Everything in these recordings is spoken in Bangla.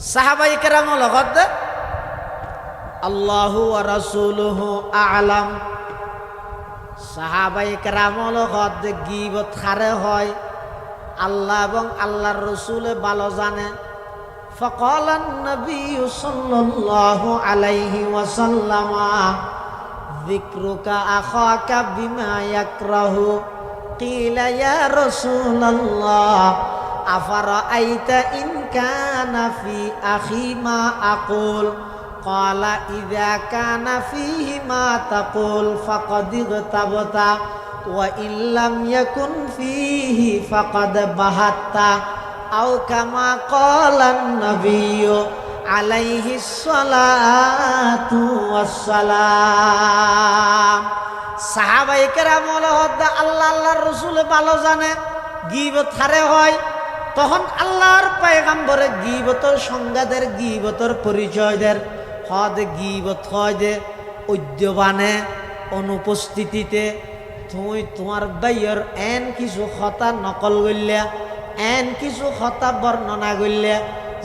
সাহাবাই কেরাম লগত আল্লাহু রাসূলুহু আলাম সাহাবাই কেরাম লগত গিবত খারে হয় আল্লাহ এবং আল্লাহর রসুলে ভালো জানে فقال النبي صلى الله عليه وسلم ذكرك أخاك بما يكره قيل يا رسول الله أفرأيت إن كان في أخي ما أقول قال إذا كان فيه ما تقول فقد اغتبت وإن لم يكن فيه فقد بهت أو كما قال النبي عليه الصلاة والسلام সাহাবাই কেরাম আল্লাহ আল্লাহর রসুল ভালো জানে গিবত হারে হয় তখন আল্লাহর পায়গাম্বরে গিবতর সংজ্ঞাদের, গিবতর পরিচয়দের, হদ গিবত হয় দে অনুপস্থিতিতে তুই তোমার বাইয়ের এন কিছু হতা নকল করলিয়া এন কিছু হতা বর্ণনা করলিয়া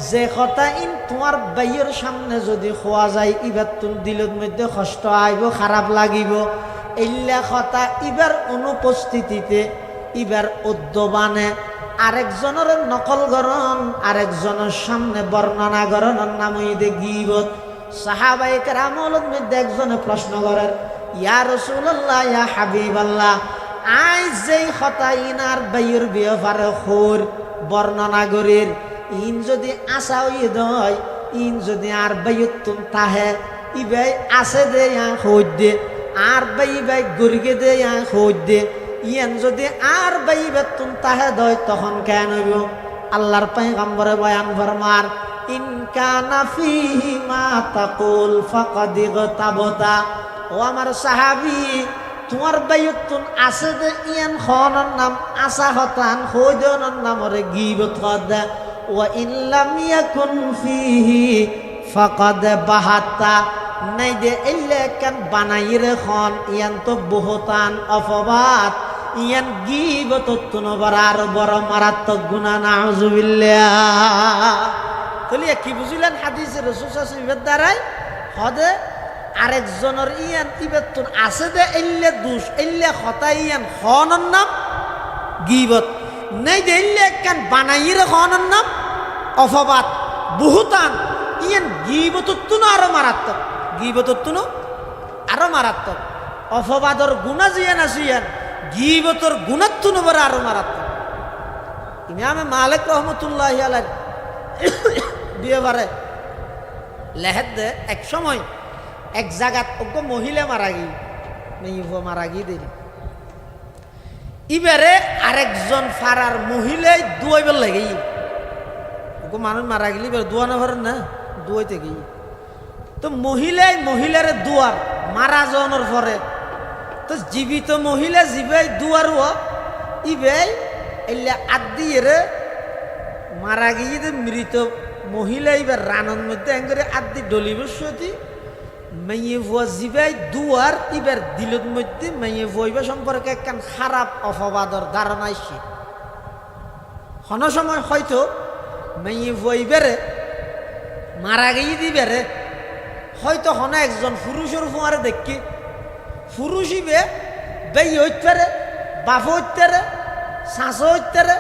যে কথা ইন তোমার বাইয়ের সামনে যদি খোয়া যায়, ইবার তুম দিলের মধ্যে কষ্ট আইব, খারাপ লাগিব। এইলা কথা ইবার অনুপস্থিতিতে, ইবার উদ্যবানে আরেকজনের নকল গরণ, আরেকজনের সামনে বর্ণনা গরণের নাম ইদে গিবত। সাহাবাই কেরামলের মধ্যে একজনে প্রশ্ন করেন, ইয়া রসুল্লাহ ইয়া হাবিব আল্লাহ আই যেই কথা ইনার বাইয়ের বিয়ফারে খোর, বর্ণনা গরির ইন যদি আশা হইয়ে দয়, ইন যদি আর বাইয়ত তুম তাহে, ইবাই আছে দে ইয়া খোঁজ দে, আর বাই বাই গরিগে দে ইয়া খোঁজ দে। ইয়ান যদি আর বাই বেতুন তাহে দয়, তখন কেন হইব? আল্লাহর পাইগাম্বরে বয়ান ফরমার, ইন কানা ফিহি মা তাকুল ফাকাদ ইগতাবতা। ও আমার সাহাবী, তোমার বাইতুন আছে যে ইয়ান খনর নাম আসা হতান খোঁজনের নামরে গিবত খদা ও ইল্লাম ইয়াকুন ফিহি ফাকাদ বাহাতা নাই যে এলে কেন বানাইরে খন ইয়ান তো বহুতান অপবাদ। ইয়ান গিবত তুনবার আর বড় মারাত্মক গুণা, নাউজুবিল্লাহ। তলিয়া কি বুঝিলেন হাদিসে রসুল সাসিবের দ্বারাই? হদে আরেকজনের ইয়ান ইবেতুন আছে দে এল্লে দুষ এল্লে হতা ইয়ান হনর নাম, গিবত। নেই যে এল্লে কেন বানাইরে হনর নাম অফবাদ বহুতান। ইয়ান গিবতত্তুনো আরও মারাত্মক। গিবতত্তুনো আরও মারাত্মক। অফবাদর গুণা জিয়ান আছে ইয়ান গিবতর গুণাত্তুনো বড় আরও মারাত্মক। ইমামে মালিক রহমতুল্লাহ আলাই দিয়ে পারে লেহেদ এক সময় এক জায়গাত ওকে মহিলা মারা গি মেয়ে মারা গি দেরি ইবারে আরেকজন ফারার মহিলাই দুয়াইবার লাগে ওকে মানুষ মারা গেলি এবার দুয়ানো পারেন না, দুয়াইতে গিয়ে। তো মহিলাই মহিলারে দুয়ার, মারা যাওয়ানোর পরে তো জীবিত মহিলা জীবাই দুয়ার ইবাই এলে আদি এরে মারা গিয়ে মৃত মহিলা এবার রানন মধ্যে এঙ্গরে আদি ডলিব সতী, মেয়ে ভুয়া জিবাই দুয়ার ইবার দিলত মধ্যে মেয়ে ভুয়াইবা সম্পর্কে একখান খারাপ অপবাদর ধারণা আসছে হন সময় হয়তো মেয়ে ভুয়াইবারে মারা গিয়ে দিবারে হয়তো হন একজন পুরুষের ফুয়ারে দেখি পুরুষ বেই হইতে পারে বাপ হইতে পারে শাঁস হইতে পারে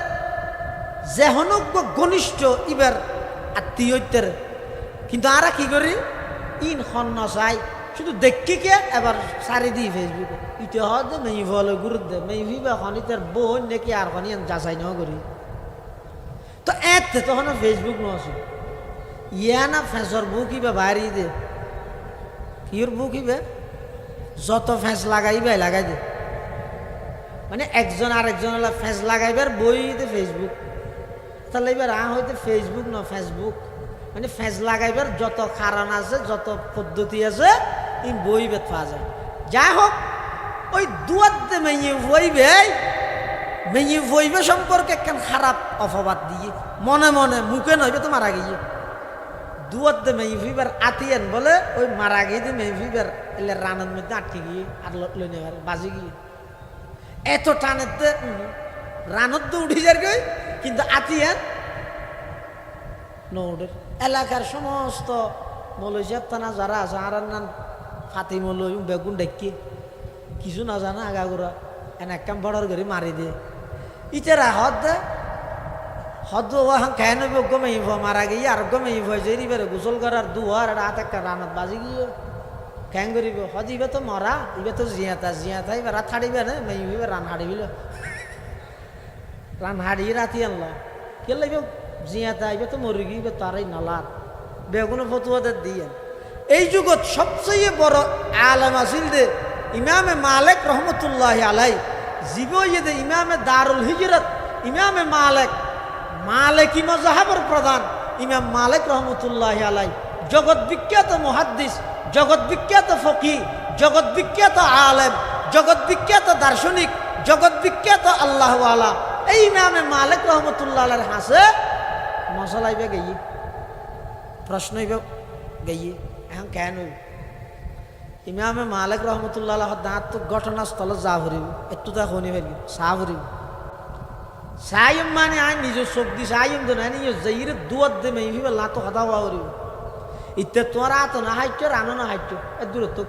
যেহনক ঘনিষ্ঠ ইবার আত্মীয় হইতে পারে কিন্তু আরা কি করি? ইন খন্ন চাই। শুধু দেখি কে এবার সারি দিই ফেসবুকে। হয় যে মেয়ে ফলে গুরুত্ব মেয়ে ভিবা খনি তার বোন নাকি আর খনি যাচাই নেওয়া করি। তো এতে তখন ফেসবুক নছে ইয়া না ফেসর বুক ইবে বাইরে দে। কির বুক ইবে? যত ফেঁস লাগাইবে লাগাই দে। মানে একজন আরেকজন ফেঁস লাগাইবার বই দে ফেসবুক তাহলে এবার আ হইতে ফেসবুক ন ফেসবুক মানে ফেঁস লাগাইবার যত কারণ আছে, যত পদ্ধতি আছে এই বই বেত পাওয়া যায়। যাই হোক ওই দুয়াতে মেয়ে বইবে মেয়ে বইবে সম্পর্কে একখান খারাপ অপবাদ দিয়ে। মনে মনে মুখে নইবে তো মারা গিয়ে। দুয়াতে মেয়ে ফিবার আতিয়ান বলে, ওই মারা গিয়ে দিয়ে মেয়ে ফিবার এলে রানের মধ্যে আটকে গিয়ে আর লই নেবার, বাজি গিয়ে। এত টানেতে রানত তো উঠি যার কিন্তু আতিয়ান নৌডের এলাকার সমস্ত মলইসাব থানা যারা আছে, আর নান ফাতি মলই বেগুন ডেকি, কিছু না জানা আগাগোড়া এনে একদম বড়র করে মারি দিয়ে ইতারা হদ দে হদ ওহান কেন গমে ইভ, মারা গিয়ে আর গমে ইভ যে রিবেরে গোসল করার দুয়ার, আর হাত একটা রানত বাজি গিয়ে। কেন করিব হদ ইবে তো মরা ইবে তো জিয়াতা জিয়াতা ইবে রাত হাড়িবে না মেয়ে ইবে রান হাড়িবিল রান হাড়ি রাতি আনলা। কেলে ইবে জিয়াতা ইবে তো মরি ইবে তারাই নালার। বেগুন ফতুয়াদের দিয়ে এই যুগত সবচেয়ে বড় আলম আসিল দে ইমামে মালিক রহমতুল্লাহ আলাই জীব ইয়ে ইমামে দারুল হিজরত, ইমামে মালিক মালিকি মজাহাবর প্রধান ইমাম মালিক রহমতুল্লাহ আলাই জগৎ বিখ্যাত মহাদ্দিস, জগৎ বিখ্যাত ফকি জগৎ বিখ্যাত আলেম, জগৎ বিখ্যাত দার্শনিক, জগৎ বিখ্যাত আল্লাহওয়ালা। এই ইমামে মালিক রহমতুল্লাহ আলার হাসে মশলাইবে গেই প্রশ্ন হইবে গেই এখন কেন? ইমামে মালিক রহমতুল্লাহ আল্লাহ দাঁত ঘটনাস্থল যা ভরিব একটু তা শুনি ফেলবি চা ভরিব সাইম মানে আই নিজের চোখ দি সাইম তো না নিজের যাইরে দুয়ার দে মেয়ে ভিবে লাতো হদা হওয়া করিব ইতে তোর আত না হাইচ্য রানো না হাইচ্য এ দূরে তো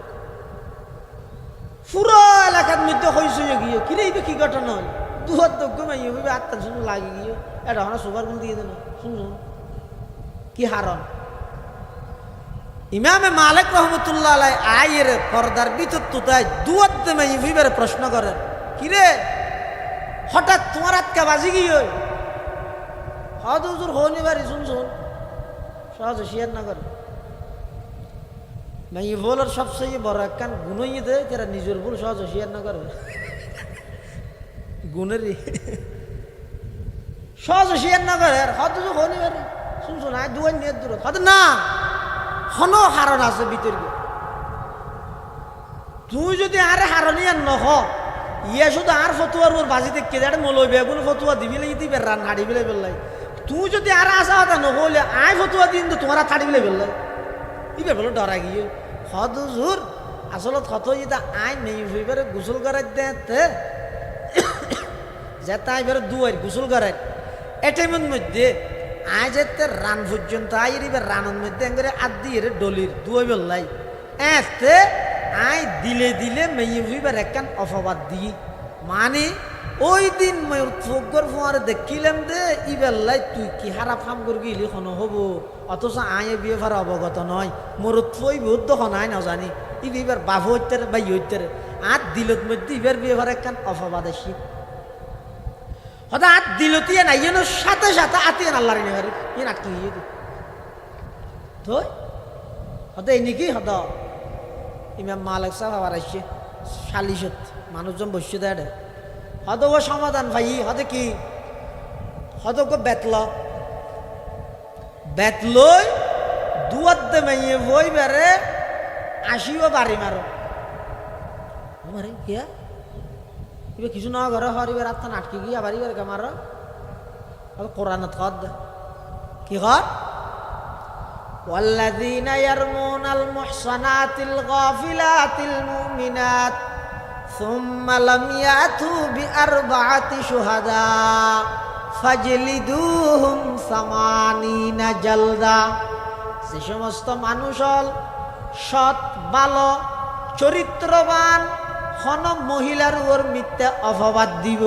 পুরো এলাকার মধ্যে হয়েছে গিয়ে কিরে এইটা কি ঘটনা হল দুয়ার তো গমে ভিবে আত্মার শুনে লাগে গিয়ে এটা আমরা সুপার গুণ দিয়ে দেন শুন কি হারন ইমামে মালিক রহমতুল্লাহ আলাই আয়ের পর্দার ভিতর তো তাই দুয়ার দেমে ভিবের প্রশ্ন করেন কিরে হঠাৎ তোমার আটকা বাজি গিয়ে হদ হুজুর হনি বাড়ি শুন শুন। সহজ শেয়ার না করে। মাই বলার সবচেয়ে বড় একখান গুণই দেয়, তারা নিজের ভুল সহজ শেয়ার না করে গুণেরই। সহজ শেয়ার না করে, আর হদ হুজুর হনি বাড়ি শুন শুন, আয় দুয়ার নিয়ে দূর। হদ না, হন হারণ আছে ভিতর তুই যদি আরে হারণই আর নহ ইয়ে শুধু আর ফতুয়ার ওর বাজি দেখতে দেয় মলই বেগুন ফতুয়া দিবি লাগি দিবে রান হাড়ি বিলে বেললাই। তুই যদি আর আসা হতা নহলে আয় ফতুয়া দিন তো তোমার থাড়ি বিলে বেললাই ইবে বলো ডরা গিয়ে হদ জোর আসলত হত যেটা আয় নেই এবারে গোসল করাই দে যেটা এবারে দুয়ার গোসল করাই এ টাইমের মধ্যে আয় যেতে রান পর্যন্ত আয় এবার রানের মধ্যে এঙ্গরে আদ দিয়ে ডলির দুয়াই বেললাই। এতে আই দিলে দিলে মেয়ে হইবার একখান অফবাদ দিই। মানে ওই দিন ফগর ফোয়ারে দেখিলাম দে ই বেল্লাই তুই কি হারা ফাম করে গেলি কোনো হব। অথচ আয়ে বিয়ে ফার অবগত নয়। মোর থই বহুত দখন আয় না জানি। ই বিবার বাপ হইতে বা ই হইতে আর দিলত মধ্যে ইবার বিয়ে ফার একখান অফবাদ আসি। হঠাৎ আত দিলতিয়ে নাই যেন সাথে সাথে আতিয়ে আল্লাহর নেহারি ই নাকি তো হতে নাকি হদ। ইমাম মালিক সাহেব আবার আসছে সালিশত মানুষজন বসছে দেয় হদ ও সমাধান ভাই হদে কি? হদ গো বেতল। বেতলই দুয়ার দে মেয়ে বই বেড়ে আসিও বাড়ি মারো। মারে কিয়া এবার কিছু না ঘরে হরিবার আত্মা নাটকে গিয়া বাড়ি বাড়ি মারো। কোরআনত কি হর والذين يرمون المحصنات الغافلات المؤمنات ثم لم يأتوا بأربعة شهداء فاجلدوهم ثمانين جلدا যে সমস্ত মানুষ হল সৎ ভালো চরিত্রবান হন মহিলার ওর মিথ্যা অপবাদ দিব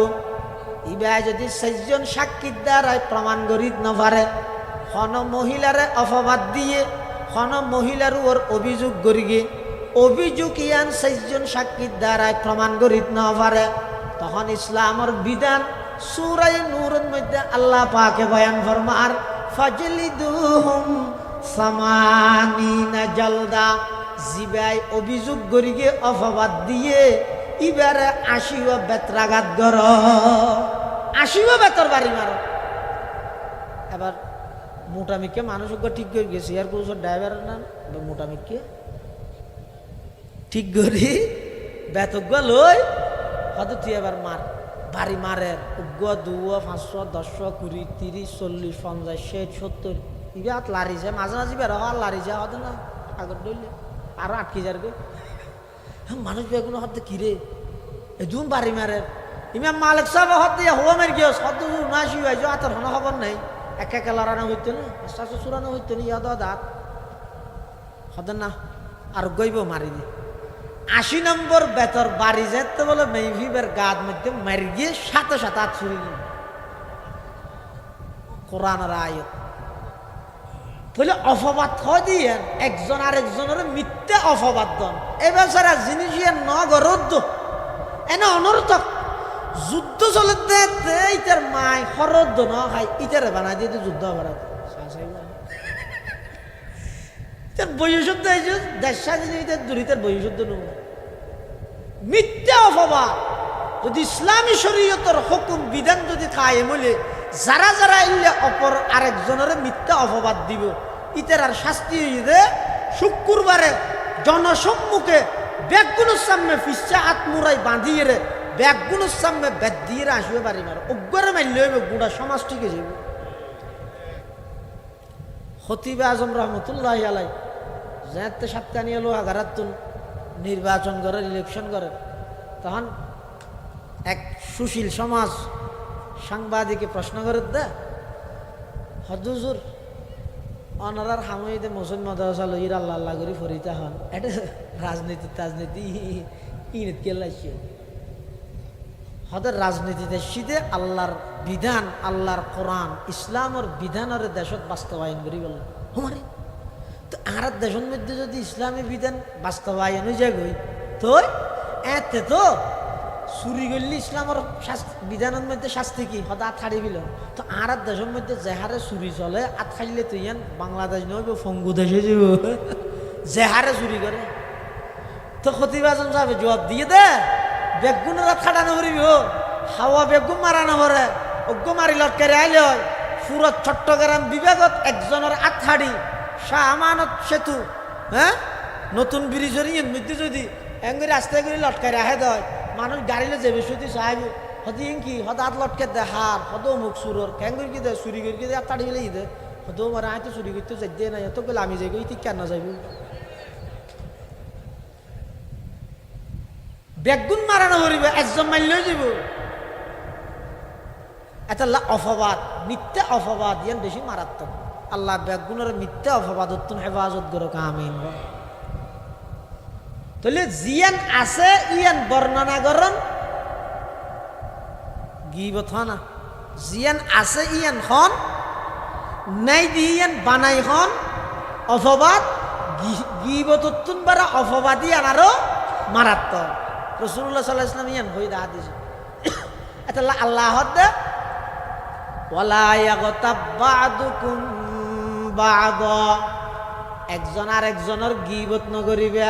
ইবা যদি চারজন সাক্ষীর দ্বারাই প্রমাণ করিত নপারে হন মহিলারে অপবাদ দিয়ে হন মহিলার ওর অভিযোগ করিগে অভিযোগ ইয়ান চারজন সাক্ষীর দ্বারাই প্রমাণ করিত না পারে। তখন ইসলামর বিধান সুরাই নূরের মধ্যে আল্লাহ পাকে বয়ান ফরমার, ফাজলিদুহুম সামানিনা জালদা। জিবাই অভিযোগ করিগে অপবাদ দিয়ে, ইবারে আসিও বেত্রাঘাত গর। আসিও বেতর বাড়ি মারো। এবার মোটামিকে মানুষ ঠিক করে গেছে আর কোনো ড্রাইভার না মোটামিকে ঠিক করি বেতজ্ঞ লই, হয়তো তুই এবার মার, বাড়ি মারে উগ্র দুয়া, পাঁচশো, দশশো, কুড়ি, তিরিশ, চল্লিশ, পঞ্চাশ, ষাট, সত্তর ইবে হাত লারিছে মাঝে মাঝে বের হওয়ার লারিছে হতে না আগর ডইলে আরও আটকে যার গে। মানুষ বেগুন হতে কিরে এদুম বাড়ি মারে ইমাম মালিক সাহেব হতে হওয়া মেরে গিয়ে সদ্য মাসি হয়েছে আতার হন খবর নেই। একে একে লড়ানো হইতো না আস্তে চুরানো হইতো না ইয়াদ দাঁত। হতেন না, আর গইব মারি দি আশি নম্বর বেতর বাড়ি যেতে বলে মেহভিবের গাদ মধ্যে মারি গিয়ে সাথে সাথে হাত ছুরি গিয়ে কোরআনের বলে, অপবাদ হয় দিয়ে একজন আর একজনের মিথ্যে অপবাদ দন। এবার সারা জিনিস নগরদ্দ এনে অনর্থক। যুদ্ধ চলে দে ইটার মাই হরদ্দ ন খাই ইটারে বানাই দিয়ে যুদ্ধ করা তার বৈশুদ্ধ হয়েছে দেশ ইটার দূরিতার বৈশুদ্ধ নব মিথ্যা অপবাদ, যদি ইসলামী শরীয়তর হুকুম, বিধান যদি খায় বলে যারা যারা ইলে অপর আরেকজনের মিথ্যা অপবাদ দিব ইতার আর শাস্তি হইবে শুক্রবারে জনসম্মুখে ব্যাগগুলোর সামনে ফিসা হাত মুড়াই বাঁধিয়ে ব্যাগগুলোর সামনে বেদ দিয়ে আসবে বাড়ি মারো। অজ্ঞরে মারলে হইবে গুড়া সমাজ ঠিক যাবে হতিবে আজম রহমতুল্লাহ আলাই যাতে সাপ্তানি এলো আগারাতুন নির্বাচন করে ইলেকশন করে। তখন এক সুশীল সমাজ সাংবাদিকে প্রশ্ন করে, দে হদুজুর অনারার হামইদে মুসলিম মাদ্রাসা লইর আল্লাহ আল্লাহ করে ফরিতা হন। এটা রাজনীতি, তাজনীতি ইনত কে লাইছে হদের রাজনীতিতে শীতে আল্লাহর বিধান, আল্লাহর কোরআন, ইসলামের বিধানের দেশত বাস্তবায়ন করি বলে। হুমারে, তো আর দেশের মধ্যে যদি ইসলামী বিধান বাস্তবায়ন হয়ে যায় গই তো এতে তো চুরি করলে ইসলামের শাস্তি, বিধানের মধ্যে শাস্তি কি? হদা আত ছাড়ি দিল তো আর দেশের মধ্যে যেহারে চুরি চলে, আত খাইলে তো ইয়ান বাংলাদেশ নয় ফঙ্গু দেশে যাব। যেহারে চুরি করে। তো ক্ষতিবাজন যাবে জবাব দিয়ে দে। বেগুনের করিবি ও হাওয়া বেগুন মারানো ভরে অজ্ঞ মারি লটকারে আইলে হয়। সুরত চট্টগ্রাম বিভাগত একজনের আথাড়ি শাহ আমানত সেতু। হ্যাঁ? নতুন ব্রিজের মধ্যে যদি এঙ্গি রাস্তায় করে লটকাই রাখে দেয় মানুষ গাড়িলে যাবে সত্যি সাহেব, হদি কি হাত লটকে দে হার, হদ মুখ সুরর, কেঙ্গুর কি দে, চুরি করে কি দে তাড়ি ফেলে দে? হদ মারে আয় তো চুরি করতে যাই দিয়ে নাই এত গেলে আমি যাই তুই কেন যাবি বেগুন মারানো করিবে একজন মারলে যাব। এটা লা অপবাদ মিথ্যা অপবাদ ইয়ান বেশি মারাত্মক। আল্লাহ বেগুনের মিথ্যা অপবাদ উত্তম হেফাজত করো, কামিন। তাহলে জিয়ান আছে, ইয়ান বর্ণনা করন গিবত না। জিয়ান আছে, ইয়ান খন নাই দি ইয়ান বানাই খন অপবাদ গিবত উত্তুন বারা অপবাদ ইয়ান আরও মারাত্মক রসুল্লাহ সাল্লাহ ইসলাম ইয়ান, হই দিছে এটা আল্লাহ বাদুকুম বাদ। একজন আর একজনের গিবত নগরিবে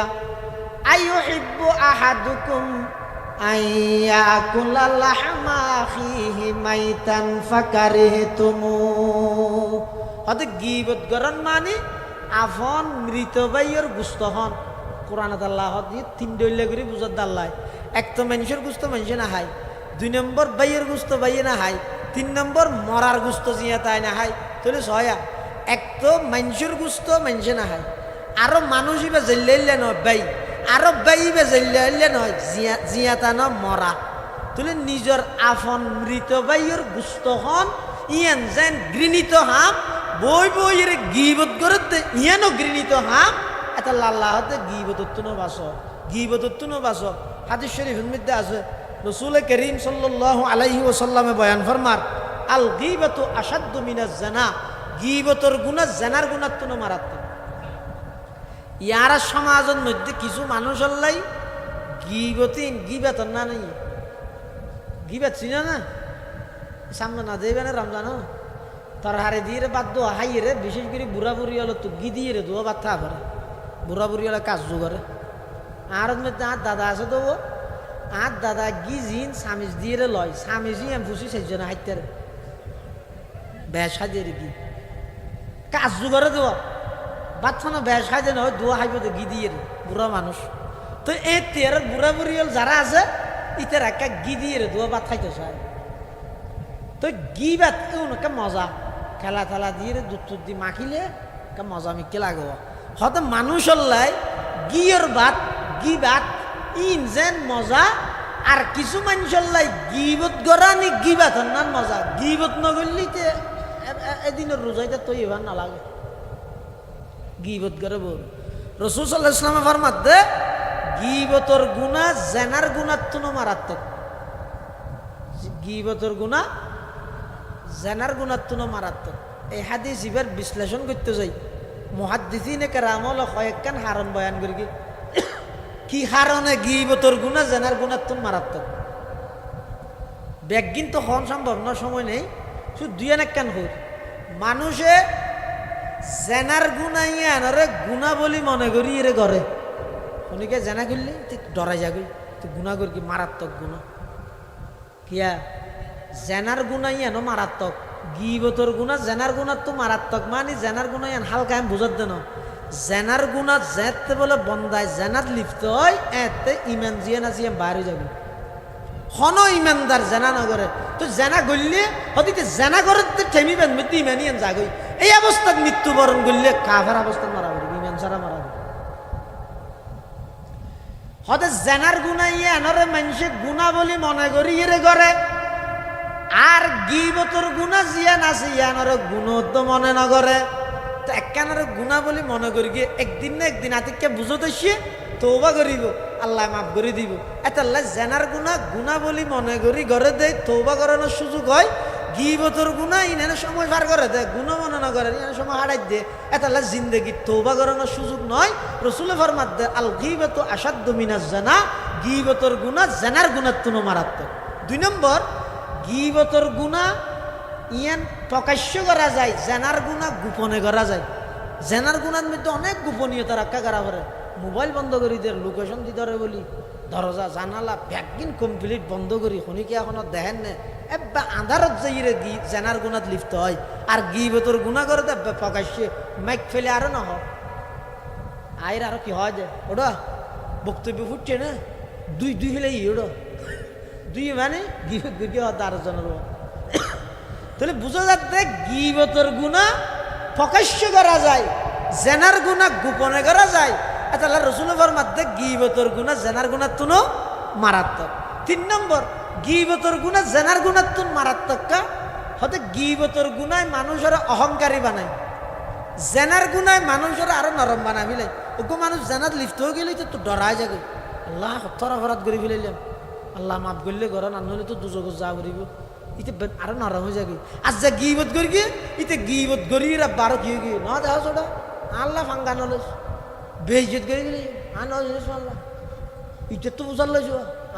গিবত গরন মানে আফন মৃত বাইয়ের গুস্ত হন। কোরআন আল্লাহ দিয়ে তিন ডইলে করে বুঝার দাল্লাই এক তো মানুষের গুস্ত মানুষে না হাই দুই নম্বর বাইয়ের গুস্ত বাইয়ে না হাই তিন নম্বর মরার গুস্ত জিয়া তাই না হাই তাহলে ছয়া এক তো মানুষের গুস্ত মানুষে না হাই আরও মানুষ ইবে জেল্লাইলে নয় বাই, আরও বাই ইবে জেল্লাইলে নয় জিয়া জিয়া তা ন মরা। তুলে নিজের আফন মৃত বাইয়ের গুস্ত হন, ইয়ান যেন ঘৃণিত হাম, বই বইয়ের গিবত করতে ইয়ানও ঘৃণিত হাম এটা লাল্লাহতে গিবতত্তুনো বাস গিবতত্তুনো বাস হাদিস শরীফের মধ্যে আছে, রসুল করিম সাল্লাহ আলাইহি ওসাল্লামে বয়ান ফরমার, আল গিবত আসাদ্দ মিনা জানা, গিবতর গুণা জানার গুণাত্মনো মারাত্মক। ইয়ারা সমাজের মধ্যে কিছু মানুষ হল্লাই গিবতি গিবেতন না নেই। গিবেত ছিল না? সামনে না দেবে না রমজানো? তোর হারে দিয়ে বাদ দোয়া হাই রে, বিশেষ করে বুড়া বুড়ি হলো তো গি দিয়ে রে দোয়া বাদ থা বুড়া বুড়ি হলে কাজ করে আর আর দাদা আছে তো আর দাদা গি জিন সামিজ দিয়ে লয় সামিজি এম ফুসি সেজন হাইতে বেশ হাজে কি কাজ করে দেওয়া বাচ্চা না বেশ হাজে নয় দোয়া হাইব তো গি দিয়ে বুড়া মানুষ তো এই তের বুড়া বুড়ি যারা আছে ইতার একা গি দিয়ে দোয়া বাদ খাইতে চায় তো গি বাত কে মজা। খেলা খেলা দিয়ে দুধ টুধ দিয়ে মাখিলে মজা মিকে লাগবো হয়তো মানুষ হল্লাই, গিয়র বাত, গি বাত, ইন যেন মজা, আর কিছু মানুষ হল্লাই গিবত গড়া নি গি গিবাত নান মজা গিবত নগরলি এদিনের রোজাইতে তো এবার না লাগে গিবত করে বল। রসুল সাল্লাহ ইসলামে ফরমাতে গিবতর গুণা জেনার গুণার তুনো মারাত্মক। গিবতর গুণা জেনার গুণার তুনো মারাত্মক। এই হাদিস ইবার বিশ্লেষণ করতে যাই। মহাদ্দিসিনে কেরামল কয়েকখান হারণ বয়ান করি কি? কি হারণে গিবতর গুণা জেনার গুণার তুন মারাত্মক। ব্যাগিন তো হন সম্ভব না, সময় নেই। শুধু দুই এক কান হই। মানুষে জেনার গুণাই আনরে গুণা বলি মনে করি এরে ঘরে। শুনিকে জেনা করলি? তুই ডরাই যাবি তুই গুণা করি মারাত্মক গুণা। কিয়া? জেনার গুণাই এনো মারাত্মক। গিবতর গুণা, জেনার গুণার তো মারাত্মক। মানে জেনার গুণাই আন হালকা আমি বুঝার দেন। জেনার গুণা যেতে বলে বন্দায় জেনার লিপ্ত হয়, এতে ইমান জিয়ে না জিয়ে বাইরে যাবি। হন ইমানদার জেনা নগরে। তো জেনা গললে হতে জেনা করে ঠেমি বেন মৃত্যু ইমানি আন জাগই। এই অবস্থাত মৃত্যুবরণ করলে কাফের অবস্থাত মারা পড়বি ইমান ছাড়া মারা হতে জেনার গুণা ইয়ে এনরে মানুষে গুণা বলি মনে করি ইয়ে করে আর গিবতর গুণা জিয়ান আছে ইয়ানরে গুণ তো মনে নগরে তো একখানারে গুণা বলি মনে করি গিয়ে একদিন না একদিন আতিককে বুঝো দেশিয়ে তৌবা করিব, আল্লাহ মাফ করে দিব। এটা আল্লাহ জেনার গুণা গুণা বলি মনে করি ঘরে দেয় তৌবা করানোর সুযোগ হয়। গিবতর গুণা ইনানে সময় পার করে দেয় গুণা মনে না করে, ইনানে সময় হারাই দিয়ে। এটা আল্লাহ জিন্দগি তৌবা করানোর সুযোগ নয়। রসুল ফরমাত দে আল গিবত আসাদ্দ মিনাজ জানা, গিবতর গুণা জেনার গুণার তুনো মারাত্মক। দুই নম্বর গিবতর গুণা, ইয়ান প্রকাশ্য করা যায়, জেনার গুণা গোপনে করা যায়। জেনার গুণার মধ্যে অনেক গোপনীয়তা রক্ষা করা করে মোবাইল বন্ধ করি দের লোকেশন দি ধরে বলি, দরজা, জানালা ব্যাগিন কমপ্লিট বন্ধ করি শুনিকে এখনও দেখেন নে? এব্বা আন্ধারত যাইরে গি জেনার গুণাত লিপ্ত হয়। আর গিবতর গুণা করে দেবে প্রকাশ্যে মাইক ফেলে আরও না হয় আয়ের আরও কি হয় যে ওটা বক্তব্য ফুটছে না? দুই দুই ফেলে ই ওটা দুই মানে গিবত আরও তাহলে বুঝা যাচ্ছে গিবতর গুণা প্রকাশ্য করা যায়, জেনার গুণা গোপনে করা যায়। তাহলে রসুলভর মধ্যে গিবতর গুণা জেনার গুণার তুনো মারাত্মক। তিন নম্বর, গিবতর গুণা জেনার গুণার তুন মারাত্মক কা? হতে গিবতর গুণায় মানুষের অহংকারী বানায়। জেনার গুণায় মানুষের আরও নরম বানা ফেলে ওকে মানুষ জেনার লিফ্ট হয়ে গেলে তো ডরাই যাবে। আল্লাহ হত্যার অপরাধ করে ফেলাইলাম। আল্লাহ মাফ করলে ঘর না, নইলে তো দুজক যা করিব। ইতে আরও নরম হয়ে যাবে। আজ যা গিবত করি গিয়ে ইতে গিবত করি এরা বারো কি গিয়ে না দেখা ছোটা আল্লাহ ফাঙ্গা নলেজ বেইজত করে গেলে আ নলেজ আল্লাহ ইতে তো বুঝার লইছ।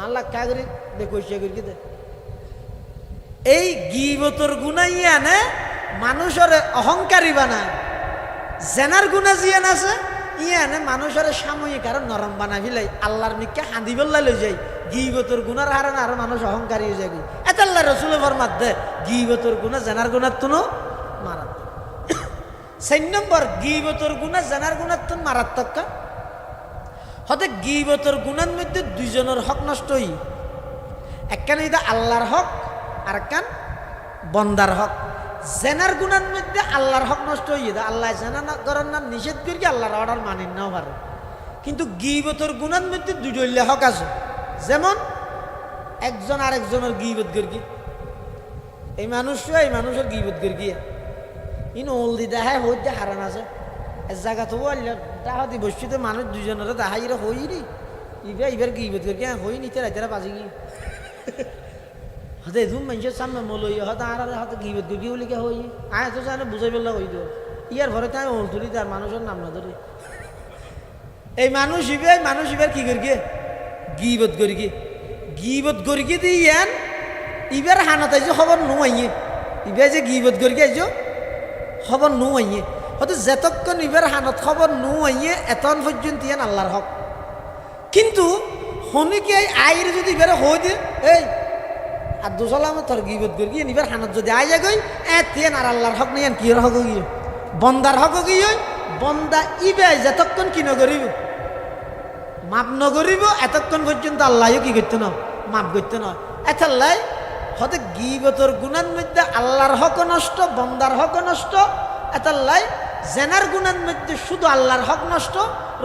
আল্লাহ কা করি? দেখো করি দে। এই গিবতর গুণাই আনে, মানুষের অহংকারী বানায়। জেনার গুণা জিয়ান আছে ইয়ানে মানুষের সাময়িক আর নরম বানা ফিলাই, আল্লাহর নিকে হাঁদি বল্লা লই যাই গিবতর গুণার হারান আর মানুষ অহংকারী হয়ে যায় এত আল্লাহ রসুল ফরমাত দে গিবতর গুণা, জেনার গুণার তুনো মারাত্মক। চার নম্বর গিবতর গুণা, জেনার গুণার তুন মারাত্মক কা? হতে গিবতর গুণার মধ্যে দুইজনের হক নষ্ট হই। একখান এটা আল্লাহর হক আর একখান বন্দার হক। জেনার গুণার মধ্যে আল্লাহর হক নষ্ট হয়ে যায়। আল্লাহ জেনা করার নাম নিষেধ করি আল্লাহর অর্ডার মানি নাও পারে কিন্তু গিবতর গুণার মধ্যে দুইটা হক আছে। যেমন, একজন আরেকজনের গিবত করি এই মানুষও এই মানুষের গিবত করি ইন ওলদি দেখায় হইতে হারান আছে। এক জায়গা তো বললে দেখা দি বসছিতে মানুষ দুজনের দেখাই রে হই রে ইবে ইবার গিবত করি হই নিতে রাইতে বাজি গিয়ে হতে ধুম মানুষের সামনে মলই হতে আর আর হতে গিবত করি বলি কে হই আয় তো জানে, বুঝাই বললে হই দিও। ইয়ার ঘরে তাই ওল তুলি তার মানুষের নাম না ধরি। এই মানুষ ইবে মানুষ ইবার কি করি গিয়ে গিবত করি গিয়ে গিবত করি গিয়ে দিয়ে ইয়ান, ইবার হানাত আইছো খবর নুয়াইয়ে ইবে যে গিবত করি গিয়ে আইছো খবর নুয়াইয়ে হয়তো যেতক্ষণ ইবার হানত খবর নুয়াইয়ে এতন পর্যন্ত ইয়ান আল্লাহর হক। কিন্তু শনিকে এই আইর যদি ইবারে হই দিয়ে এই আর দুসলাম তোর গিবত করি নিবার হানত যদি আই যায় এ তেন আর আল্লাহর হক নেই কি হক গিয়ে বন্দার হক গিয়ে বন্দা ইবে যেতক্ষণ কি নগরিব? মাপ নগরিব, এতক্ষণ পর্যন্ত আল্লাহও কি করতে না? মাপ করতে না? এথাল্লাই হতে গিবতর গুণার মধ্যে আল্লাহর হক নষ্ট, বন্দার হক নষ্ট এতাল্লাই জেনার গুণার মধ্যে শুধু আল্লাহর হক নষ্ট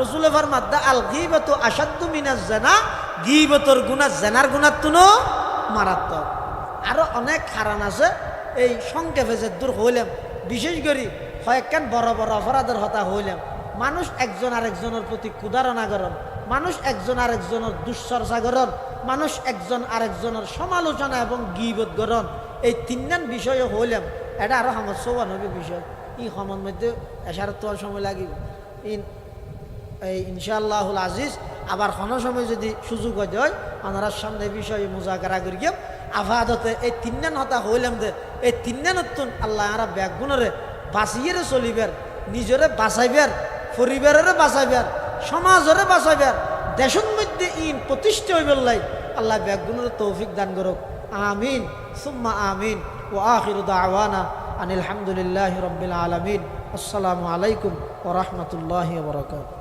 রসুলেভার মাদ্দা আল গিবত আসাদ্দু মিনাজ জেনা, গিবতর গুণা জেনার গুণার তুনো মারাত্মক। আরও অনেক কারণ আছে, এই সংক্ষেপে যে দূর হইলাম, বিশেষ করে কয়েকখান বড় বড় অপরাধের হতা হইলাম। মানুষ একজন আরেকজনের প্রতি কুদারণা করন মানুষ একজন আরেকজনের দুশ্চর্চা করন মানুষ একজন আরেকজনের সমালোচনা এবং গিবত করন এই তিনজন বিষয়ে হইলাম, এটা আরও আমার সৌবানবী বিষয়। ই সমর মধ্যে এসার তো সময় লাগিব। ইন এই ইনশাআল্লাহুল আজিজ, আবার কোনো সময় যদি সুযোগ হয় ওনার সামনে বিষয়ে মুজাকারা করি গিয়ে আফাদতে এই তিনজন হতা হইলাম যে এই তিনজন নতুন আল্লাহ আরা ব্যাগুণরে বাঁচিয়ে চলিবার, নিজরে বাঁচাইবার, পরিবারের বাঁচাইবার, সমাজরে বাঁচাইবার, দেশের মধ্যে ইন প্রতিষ্ঠা হইবার লাই আল্লাহ ব্যাগুণের তৌফিক দান করুক। আমিন। সুম্মা আমিন। ও আখির দাওয়ানা আনিল হামদুলিল্লাহ রব্বিল আলমিন। আসসালামু আলাইকুম ও রহমতুল্লাহ বরকাত